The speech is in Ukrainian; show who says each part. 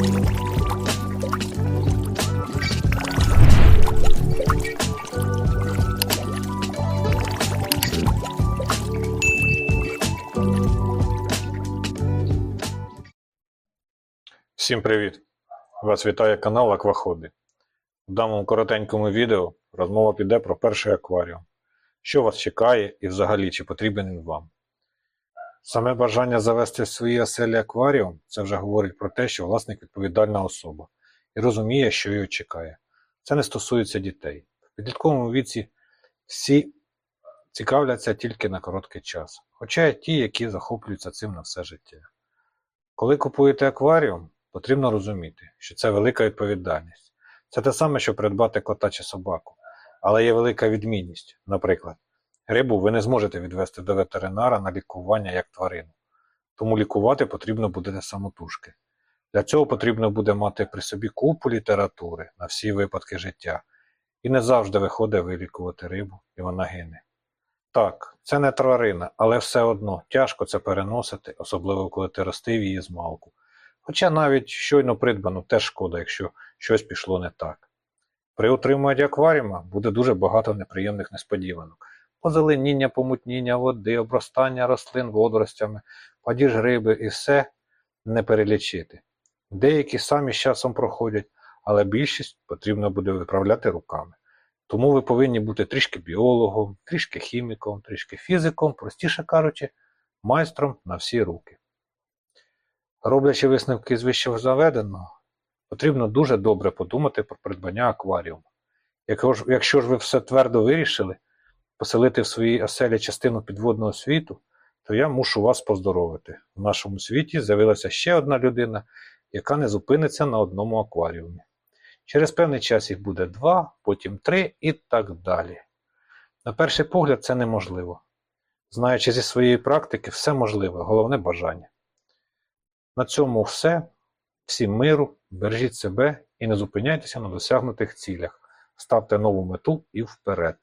Speaker 1: Всім привіт! Вас вітає канал Акваходи. В даному коротенькому відео розмова піде про перший акваріум. Що вас чекає і взагалі чи потрібен він вам. Саме бажання завести в своїй оселі акваріум це вже говорить про те, що власник відповідальна особа і розуміє, що його чекає. Це не стосується дітей. В підлітковому віці всі цікавляться тільки на короткий час, хоча є ті, які захоплюються цим на все життя. Коли купуєте акваріум, потрібно розуміти, що це велика відповідальність. Це те саме, що придбати кота чи собаку. Але є велика відмінність. Наприклад, рибу ви не зможете відвести до ветеринара на лікування як тварину. Тому лікувати потрібно буде самотужки. Для цього потрібно буде мати при собі купу літератури на всі випадки життя. І не завжди виходить вилікувати рибу, і вона гине. Так, це не тварина, але все одно тяжко це переносити, особливо коли ти ростив її з малку. Хоча навіть щойно придбану теж шкода, якщо щось пішло не так. При утримуванні акваріума буде дуже багато неприємних несподіванок. Позеленіння, помутніння води, обростання рослин водоростями, падіж риби і все не перелічити. Деякі самі з часом проходять, але більшість потрібно буде виправляти руками. Тому ви повинні бути трішки біологом, трішки хіміком, трішки фізиком, простіше кажучи, майстром на всі руки. Роблячи висновки з вище заведеного, потрібно дуже добре подумати про придбання акваріуму. Якщо ж ви все твердо вирішили поселити в своїй оселі частину підводного світу, то я мушу вас поздоровити. В нашому світі з'явилася ще одна людина, яка не зупиниться на одному акваріумі. Через певний час їх буде два, потім три і так далі. На перший погляд, це неможливо. Знаючи зі своєї практики, все можливе, головне бажання. На цьому все. Всім миру, бережіть себе і не зупиняйтеся на досягнутих цілях. Ставте нову мету і вперед.